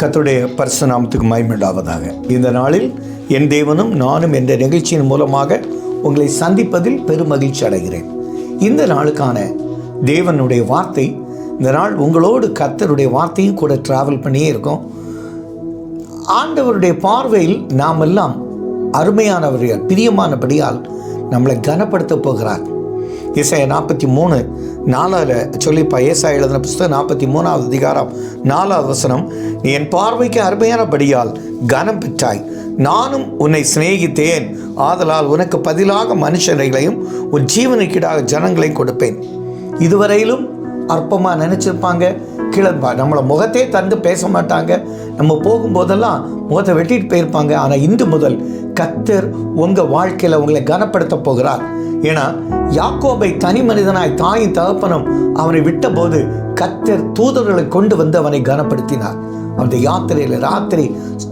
கத்துடைய பரிசு நாமத்துக்கு மயமிடாவதாக இந்த நாளில் என் தேவனும் நானும் என்ற நிகழ்ச்சியின் மூலமாக உங்களை சந்திப்பதில் பெருமகிழ்ச்சி அடைகிறேன். இந்த நாளுக்கான தேவனுடைய வார்த்தை இந்த நாள் உங்களோடு கத்தருடைய வார்த்தையும் கூட டிராவல் பண்ணியே இருக்கோம். ஆண்டவருடைய பார்வையில் நாம் எல்லாம் அருமையானவர்கள் பிரியமானபடியால் நம்மளை கனப்படுத்த போகிறார். இசைய நாற்பத்தி மூணு நாலாவில் சொல்லிப்பா ஏசா எழுதின புஸ்தகம் நாற்பத்தி மூணாவது அதிகாரம் நாலாவது வசனம் நீ என் பார்வைக்கு அருமையானபடியால் கனம் பெற்றாய். நானும் உன்னை சிநேகித்தேன். ஆதலால் உனக்கு பதிலாக மனுஷர்களையும் உன் ஜீவனுக்கீடாக ஜனங்களையும் கொடுப்பேன். இதுவரையிலும் அற்பமாக நினச்சிருப்பாங்க. கிளம்பா நம்மளை முகத்தே தந்து பேச மாட்டாங்க. நம்ம போகும்போதெல்லாம் முகத்தை வெட்டிட்டு போயிருப்பாங்க. ஆனால் இன்று முதல் கத்தர் உங்கள் வாழ்க்கையில் உங்களை கனப்படுத்த போகிறார். ஏன்னா யாக்கோபை தனி மனிதனாய் தாயும் தகப்பனும் அவனை விட்டபோது கத்தர் தூதர்களை கொண்டு வந்து அவனை கனப்படுத்தினார். அந்த யாத்திரையில் ராத்திரி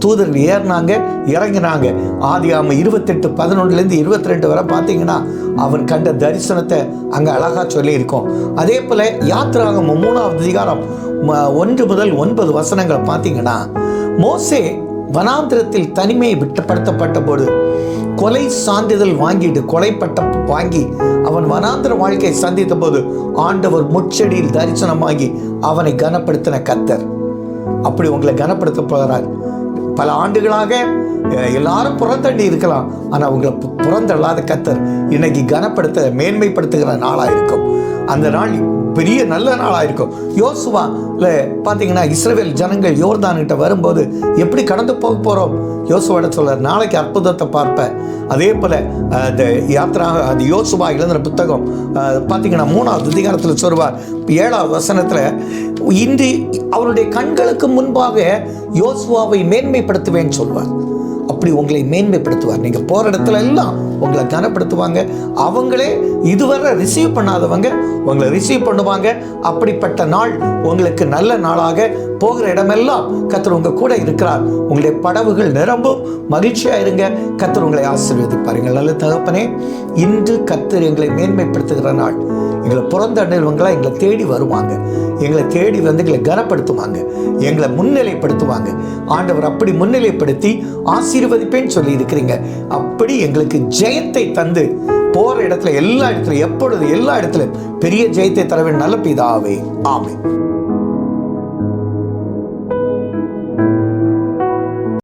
தூதர்கள் ஏறினாங்க இறங்கினாங்க. ஆதி ஆம இருபத்தெட்டு பதினொன்றுலேருந்து இருபத்தி ரெண்டு வரை பார்த்தீங்கன்னா அவன் கண்ட தரிசனத்தை அங்கே அழகாக சொல்லியிருக்கோம். அதே போல் யாத்திராகம் மூணாவது அதிகாரம் ஒன்று முதல் ஒன்பது வசனங்களை பார்த்தீங்கன்னா மோசே வனாந்திரத்தில் தனிமையை விட்டுப்படுத்தப்பட்ட போது கொலை சான்றிதழ் வாங்கிட்டு கொலைப்பட்ட வாங்கி அவன் வனாந்திர வாழ்க்கையை சந்தித்த போது ஆண்டவர் முச்செடியில் தரிசனமாகி அவனை கனப்படுத்தின கத்தர் அப்படி உங்களை கனப்படுத்த போகிறார் பல ஆண்டுகளாக எல்லாரும் புறந்தள்ளி இருக்கலாம். ஆனால் உங்களை புறந்தள்ளாத கத்தர் இன்னைக்கு கனப்படுத்த மேன்மைப்படுத்துகிற நாளாக இருக்கும். அந்த நாள் பெரிய நல்ல நாளாக இருக்கும் யோசுவால பார்த்தீங்கன்னா இஸ்ரேல் ஜனங்கள் யோர்தான்கிட்ட வரும்போது எப்படி கடந்து போக போகிறோம் யோசுவாட சொல்றார்? நாளைக்கு அற்புதத்தை பார்ப்பேன். அதே போல் அந்த யாத்ரா அது யோசுவா எழுதுகிற புத்தகம் பார்த்தீங்கன்னா மூணாவது அதிகாரத்தில் சொல்வார். ஏழாவது வசனத்தில் இன்று அவருடைய கண்களுக்கு முன்பாக யோசுவாவை மேன்மைப்படுத்துவேன்னு சொல்வார். அப்படி உங்களை மேன்மைப்படுத்துவார். நீங்கள் போகிற இடத்துல எல்லாம் உங்களை கனப்படுத்துவாங்க. அவங்களே இதுவரை ரிசீவ் பண்ணாதவங்க உங்களை ரிசீவ் பண்ணுவாங்க. அப்படிப்பட்ட நாள் உங்களுக்கு நல்ல நாளாக போகிற இடமெல்லாம் கத்தர் உங்கள் கூட இருக்கிறார். உங்களுடைய படவுகள் நிரம்பும். மகிழ்ச்சியாக இருங்க. கத்தர் உங்களை ஆசீர்வதிப்பாருங்கள் நல்ல தகப்பனே இன்று கத்தர் எங்களை மேன்மைப்படுத்துகிற நாள். எங்களை பிறந்த புறந்தண்டவங்களா எங்களை தேடி வருவாங்க. எங்களை தேடி வந்து எங்களை கனப்படுத்துவாங்க. எங்களை முன்னிலைப்படுத்துவாங்க. ஆண்டவர் அப்படி முன்னிலைப்படுத்தி ஆசீர்வதிப்பேன்னு சொல்லி இருக்கிறீங்க அப்படி எங்களுக்கு ஜெயத்தை தந்து போற இடத்துல எல்லா இடத்துல எப்பொழுது எல்லா இடத்துலையும் பெரிய ஜெயத்தை தர வேண்டும் நல்ல பிதாவே. ஆமென்.